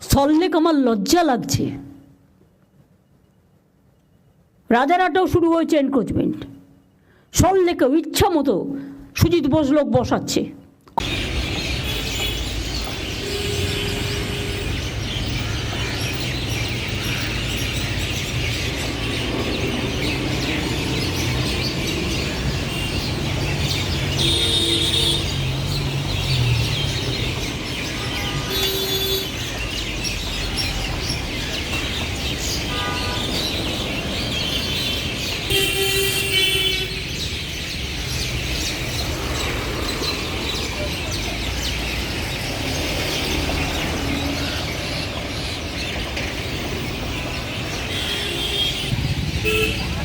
সল্লেক আমার লজ্জা লাগছে। রাজারহাটেও শুরু হয়েছে এনক্রোচমেন্ট সল্লেকেও ইচ্ছা মতো সুজিত বোস লোক বসাচ্ছে। আমি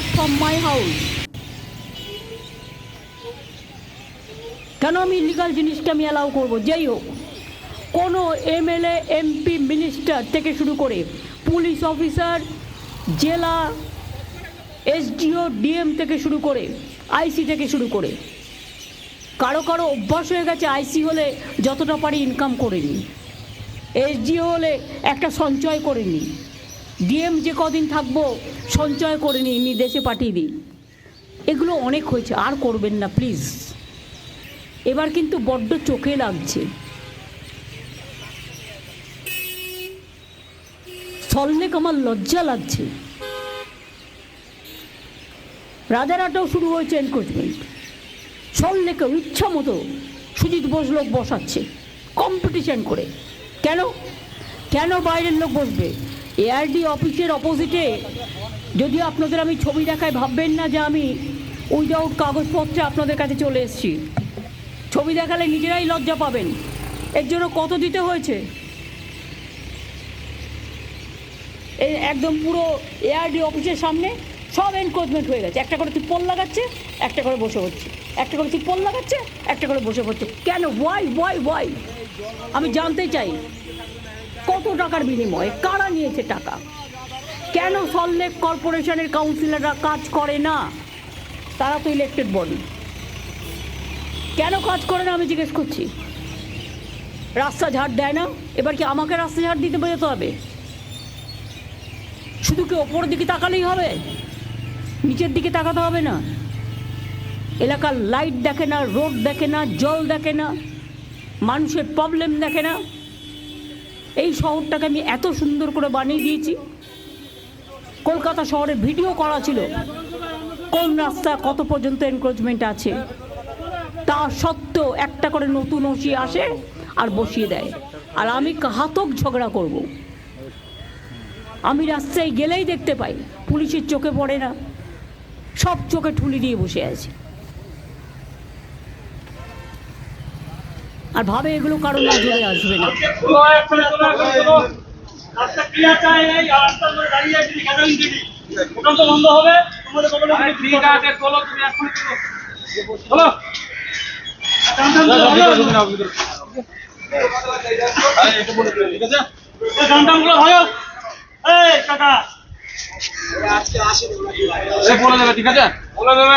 স্টার্ট ফ্রম মাই হাউস কেন আমি লিগাল জিনিসটা আমি অ্যালাউ করব? যেই হোক, কোনো এমএলএ, এমপি মিনিস্টার থেকে শুরু করে পুলিশ অফিসার জেলা, এসডিও, ডিএম থেকে শুরু করে আইসি থেকে শুরু করে কারও কারও অভ্যাস হয়ে গেছে আইসি হলে যতটা পারি ইনকাম করে নিই। এসডিও হলে একটা সঞ্চয় করে নিই। ডিএম যে কদিন থাকব, সঞ্চয় করে নিই নি দেশে পাঠিয়ে দিই। এগুলো অনেক হয়েছে, আর করবেন না প্লিজ এবার কিন্তু বড্ড চোখে লাগছে। সল্লেক আমার লজ্জা লাগছে। রাজারাটাও শুরু হয়েছে এনক্রোচমেন্ট সল্লেকেও ইচ্ছা মতো সুজিত বোস লোক বসাচ্ছে কম্পিটিশন করে। কেন? কেন বাইরের লোক বসবে? এআরডি অফিসের অপোজিটে যদি আপনাদের আমি ছবি দেখায় ভাববেন না যে আমি উইদাউট কাগজপত্রে আপনাদের কাছে চলে এসেছি। ছবি দেখালে নিজেরাই লজ্জা পাবেন। এর জন্য কত দিতে হয়েছে? একদম পুরো এআরডি অফিসের সামনে সব এনক্রোচমেন্ট হয়ে গেছে। একটা করে তিপ্পল লাগাচ্ছে, একটা করে বসে হচ্ছে একটা করে তিপ্পল লাগাচ্ছে, একটা করে বসে হচ্ছে কেন? ওয়াই ওয়াই ওয়াই আমি জানতে চাই। কত টাকার বিনিময়ে? কারা নিয়েছে টাকা? কেন সল্লেক কর্পোরেশনের কাউন্সিলররা কাজ করে না? তারা তো ইলেক্টেড বডি কেন কাজ করে না আমি জিজ্ঞেস করছি? রাস্তা ঝাড় দেয় না? এবার কি আমাকে রাস্তা ঝাড় দিতে বোঝাতে হবে? শুধু কি ওপরের দিকে তাকালেই হবে? নিচের দিকে তাকাতে হবে না? এলাকার লাইট দেখে না রোড দেখে না, জল দেখে না, মানুষের প্রবলেম দেখে না এই শহরটাকে আমি এত সুন্দর করে বানিয়ে দিয়েছি। কলকাতা শহরে ভিডিও করা ছিল। কোন রাস্তা, কত পর্যন্ত এনক্রোচমেন্ট আছে। তা সত্ত্বেও একটা করে নতুন ওসি আসে আর বসিয়ে দেয়। আর আমি ঘাতক ঝগড়া করব। আমি রাস্তায় গেলেই দেখতে পাই। পুলিশের চোখে পড়ে না। সব চোখে ঠুলি দিয়ে বসে আছে। আর ভাবে এগুলো কারও নজরে আসবে না। তোমাদের কপালে আরে ঠিক আছে বলে দেবে ঠিক আছে? বলে দেবে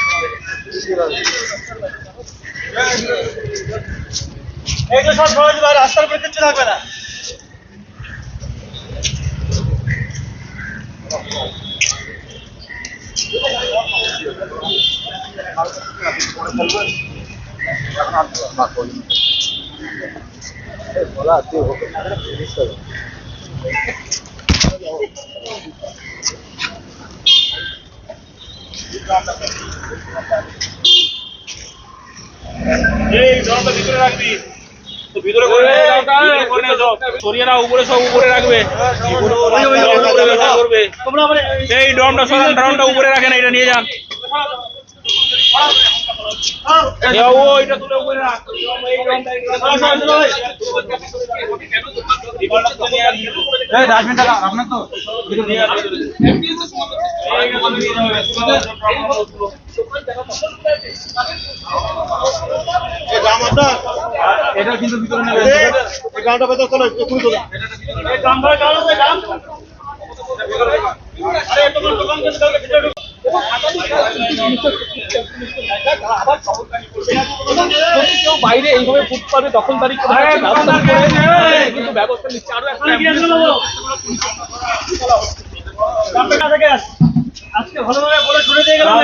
এই যে সব সবাই রাস্তার থাকবে না এই ড্রামটা ভিতরে রাখবি তো ভিতরে রাখবি ভিতরে করে সব। সরিয়ে না উপরে সব উপরে রাখবে এই ড্রামটা সরান ড্রামটা উপরে রাখেন এটা নিয়ে যান ডাস্টবিনটা আপনার তো এটা কিন্তু ভিতরে নেবেন গানটা বেতন চলো এক্ষুনি চলো। গান ধরে গান আছে গান আরে তোমার দোকান কেন ভিতরে কেউ বাইরে এইভাবে ফুটপাতে দখলদারি করে? কিন্তু ব্যবস্থা নিচ্ছে আরও। আজকে ভালোভাবে বলে দিয়ে গেলাম।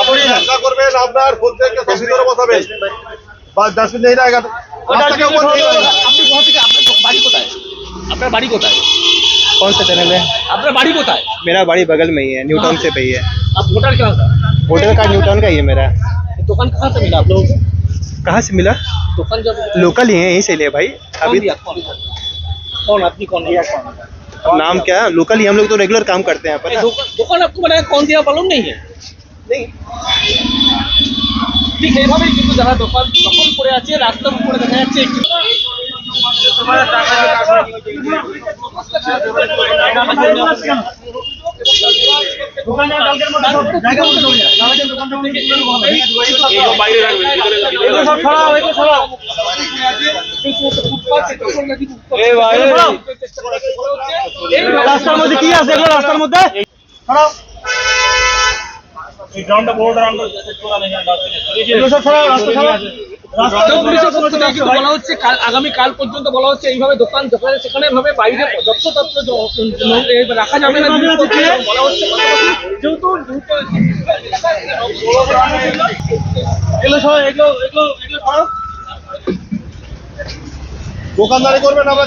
আপনি রাস্তা করবেন আপনার প্রত্যেককে সব ভিতরে বসাবেন বা ডাস্টবিন নেই না এখানে রাস্তাকে উপর দিয়ে গেলেন। আপনি কোথা থেকে আপনার বাড়ি কোথায় আপনার বাড়ি কোথায় कौन सा चैनल है? अपना बाड़ी कोता है। मेरा बाड़ी बगल में ही है न्यूटाउन हाँ। से पे ही है। अब होटल क्या होता है होटल का न्यूटाउन का ही है मेरा। तो दुकान कहाँ से मिला आप लोग कहाँ से मिला? दुकान जब लोकल ही है यहीं से लिया भाई। अभी कौन आपकी कौन लिया कौन नाम क्या? है लोकल ही हम लोग तो रेगुलर काम करते हैं पर दुकान आपको बनाया कौन दिया? मालूम नहीं है। नहीं। ঠিক এইভাবেই কিন্তু যারা দোকান দখল করে আছে রাস্তার উপরে দেখা যাচ্ছে রাস্তার মধ্যে কি আছে এগুলো রাস্তার মধ্যে? এই ড্রামটা বড় সব রাস্তা তো পুলিশের পক্ষ থেকে কিন্তু বলা হচ্ছে আগামী কাল পর্যন্ত বলা হচ্ছে এইভাবে দোকান দোকানে সেখানে ভাবে বাইরে যত্রতত্র রাখা যাবে না জিনিসপত্র বলা হচ্ছে যেহেতু যেহেতু এগুলো সরাও এগুলো এগুলো এগুলো সরাও দোকানদারি করবেন আবার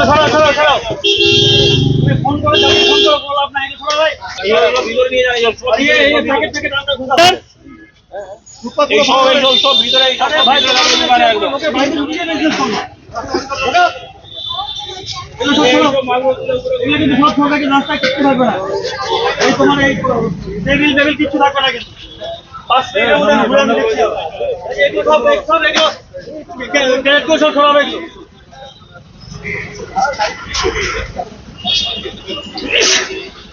সরাও সরাও সরাও। কিচ্ছু থাকবে না কিন্তু সব সব এগুলো ক্যারেটগুলো সব সরাবে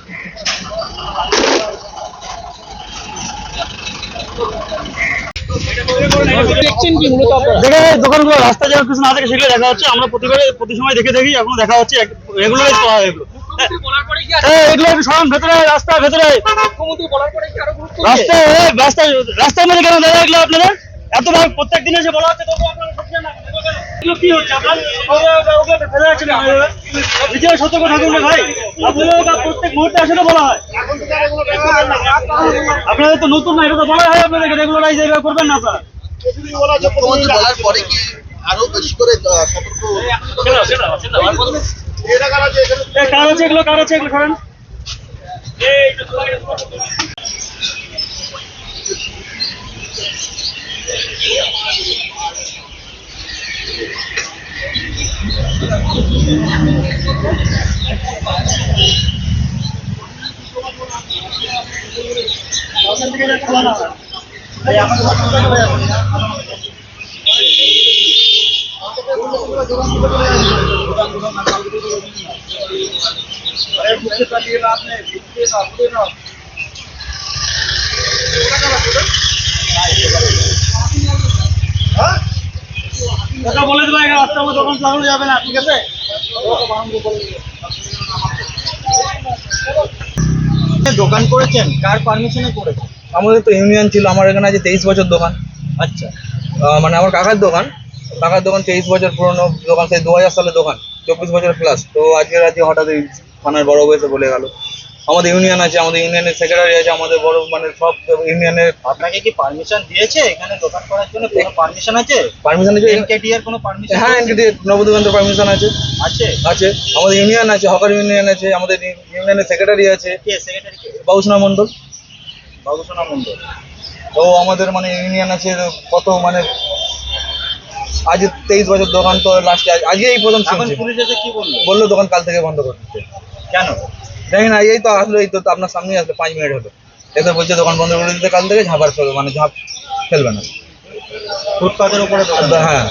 এগুলো দেখছেন কি মূলত দেখে দোকানগুলো রাস্তা যেন কিছু না থাকে সেগুলো দেখা হচ্ছে আমরা প্রতিবারে প্রতি সময় দেখে দেখি এখনও দেখা হচ্ছে রেগুলারাইজ করা হয় এগুলো একটু সরান ভেতরে রাস্তা ভেতরে? রাস্তায় রাস্তায় রাস্তার মধ্যে কেন দাঁড়িয়ে এগুলো আপনারা এত প্রত্যেক দিন এসে বলা হচ্ছে তবু আপনারা আপনাদের প্রত্যেক আসলে বলা হয়। আপনাদের তো নতুন না, এটা তো বলা হয় আপনাদেরকে রেগুলারাইজ এইভাবে করবেন না আপনারা। করে আছে এগুলো? কার আছে এগুলো সরেন हाँ? বলে এখানে রাস্তার মধ্যে দোকান চালানো যাবে না, ঠিক আছে? দোকান করেছেন? কার পারমিশনে করেছেন? আমাদের তো ইউনিয়ন ছিল, আমার এখানে আছে তেইশ বছর দোকান। আচ্ছা। মানে আমার কাকার দোকান। কাকার দোকান তেইশ বছর পুরনো দোকান, সেই দু হাজার সালের দোকান, চব্বিশ বছর প্লাস তো আজকে রাতে হঠাৎ থানার বড় এসে বলে গেল। আমাদের ইউনিয়ন আছে আমাদের ইউনিয়নের সেক্রেটারি আছে আমাদের বড় মানে সব ইউনিয়নের আপনাকে কি পারমিশন দিয়েছে? এখানে দোকান করার জন্য কোনো পারমিশন আছে? পারমিশন আছে? এনকেটি এর কোনো পারমিশন হ্যাঁ এনকেটি নবদোকানের পারমিশন আছে। আছে? আছে। আমাদের ইউনিয়ন আছে হকার ইউনিয়ন আছে আমাদের ইউনিয়নের সেক্রেটারি আছে। কে সেক্রেটারি কে? বাবুসোনা মণ্ডল। বাবুসোনা মন্ডল তো আমাদের মানে ইউনিয়ন আছে কত মানে আজ তেইশ বছর দোকান তো লাস্টে আজকে এই প্রথম শুনছি। পুলিশ এসে কি বলল? বলল দোকান কাল থেকে বন্ধ করে দিতে। কেন? দেখি না এই তো আসলো এই তো আপনার সামনেই আসলো পাঁচ মিনিট হলো। এতে বলছে দোকান বন্ধ করে দিতে কাল থেকে ঝাঁপার ফেলবে মানে ঝাঁপ ফেলবে না। ফুটপাতের উপরে হ্যাঁ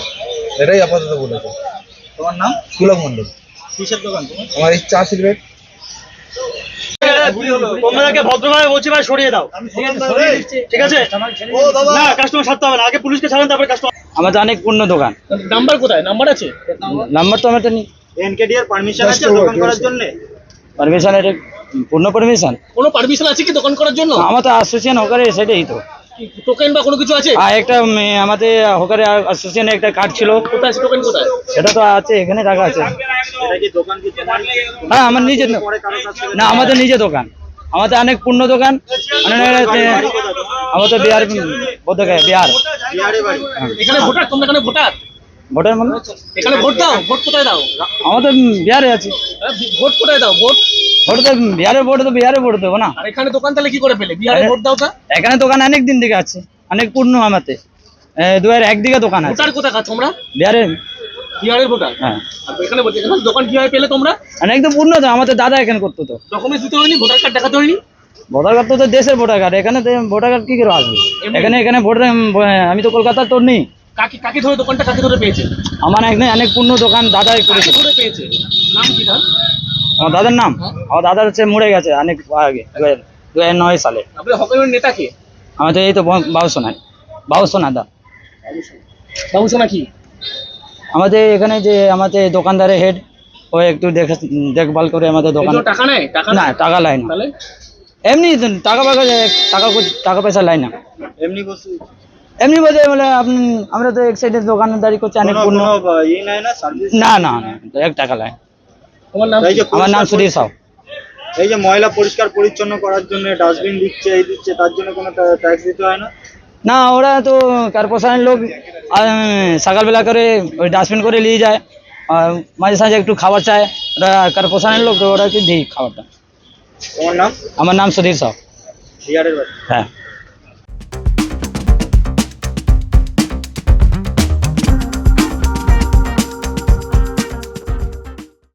এটাই আপাতত বলেছে। তোমার নাম? পুলক মণ্ডল। কিসের দোকান আমার এই চা সিগারেট। তোমাদেরকে ভদ্রভাবে বলছি ভাই সরিয়ে দাও। ঠিক আছে না কাস্টমার ছাড়তে হবে না। আগে পুলিশকে ছাড়েন তারপরে কাস্টমার আমাদের অনেক পূর্ণ দোকান। নাম্বার কোথায়? নাম্বার আছে? নাম্বার তো আমাদের এনকেডি এর পারমিশন আছে দোকান করার জন্য? পারমিশন এটা পূর্ণ পারমিশন কোনো পারমিশন আছে কি দোকান করার জন্য? আমার তো অ্যাসোসিয়েশন হোকারে সেটাই তো। টোকেন বা কোনো কিছু আছে? আর একটা উম, আমাদের হোকারে অ্যাসোসিয়েশনে একটা কার্ড ছিল। কোথায় আছে টোকেন কোথায়? সেটা তো আছে এখানে রাখা আছে। এটা কি দোকান কি তোমার হ্যাঁ আমার নিজের না। আমাদের নিজের দোকান। আমাদের অনেক পূর্ণ দোকান। আমাদের বিহার বিহার বিহারে। এখানে ভোটার তোমরা এখানে ভোটার? ভোটার মানে? এখানে ভোট দাও ভোট কোথায় দাও? আমাদের বিহারে আছে। হ্যাঁ, ভোট কোথায় দাও ভোট? ভোট তো বিহারে ভোট তো বিহারে ভোট দেবো না। আর এখানে দোকান তাহলে কি করে পেলে? বিহারে ভোট দাও তা? এখানে দোকান অনেক দিন থেকে আছে অনেক পূর্ণ আমাতে। দু হাজার একদিকে দোকান আছে। ভোটার কোথায় তোমরা? বিহারে। বিহারের ভোটার? হ্যাঁ। এখানে বলছি এখানে দোকান কীভাবে পেলে তোমরা? অনেক তো পূর্ণ তো আমাদের দাদা এখানে করতো তো। ডকুমেন্টস দিতে হয়নি ভোটার কার্ড দেখাতে হয়নি? ভোটার কার্ড তো দেশের ভোটার কার্ড এখানে ভোটার কার্ড কি করে আসবে? এখানে এখানে ভোটার আমি তো কলকাতার তোর নেই। কাকে কাকে ধরে দোকানটা কাকে ধরে পেয়েছে? আমার এখানে অনেক পূর্ণ দোকান দাদাই কাকে ধরে পেয়েছে। নাম কি তার? আমার দাদার নাম? আমার দাদার হচ্ছে মরে গেছে অনেক আগে দু হাজার নয় সালে। আপনাদের হকারের নেতা কে? আমাদের এই তো বাবুসোনায় বাবুসোনা দা। বাবু সোনা কি? আমাদের এখানে যে আমাদের দোকানদারের হেড ও একটু দেখে দেখভাল করে আমাদের দোকান টাকা নেয়? টাকা না টাকা লাই না। এমনি টাকা পয়সা টাকা টাকা পয়সা লাই না। এমনি বসে এমনি বলতে মানে আপনি আমরা তো এক সাইডে দোকানদারি করছি অনেক কোনো পূর্ণ কোনো ই নাই না না না না এক টাকা যে আমার নাম সুধীর সাউ। এই যে ময়লা পরিষ্কার পরিচ্ছন্ন করার জন্য ডাস্টবিন দিচ্ছে এই দিচ্ছে তার জন্য কোনো ট্যাক্স দিতে হয় না? না ওরা তো কর্পোরেশনের লোক সকালবেলা করে ওই ডাস্টবিন করে নিয়ে যায়। আর মাঝে সাঝে একটু খাবার চায় ওরা কর্পোরেশনের লোক তো ওরা কি দিই খাবারটা? তোমার নাম? আমার নাম সুধীর সাউ। বিহারের হ্যাঁ।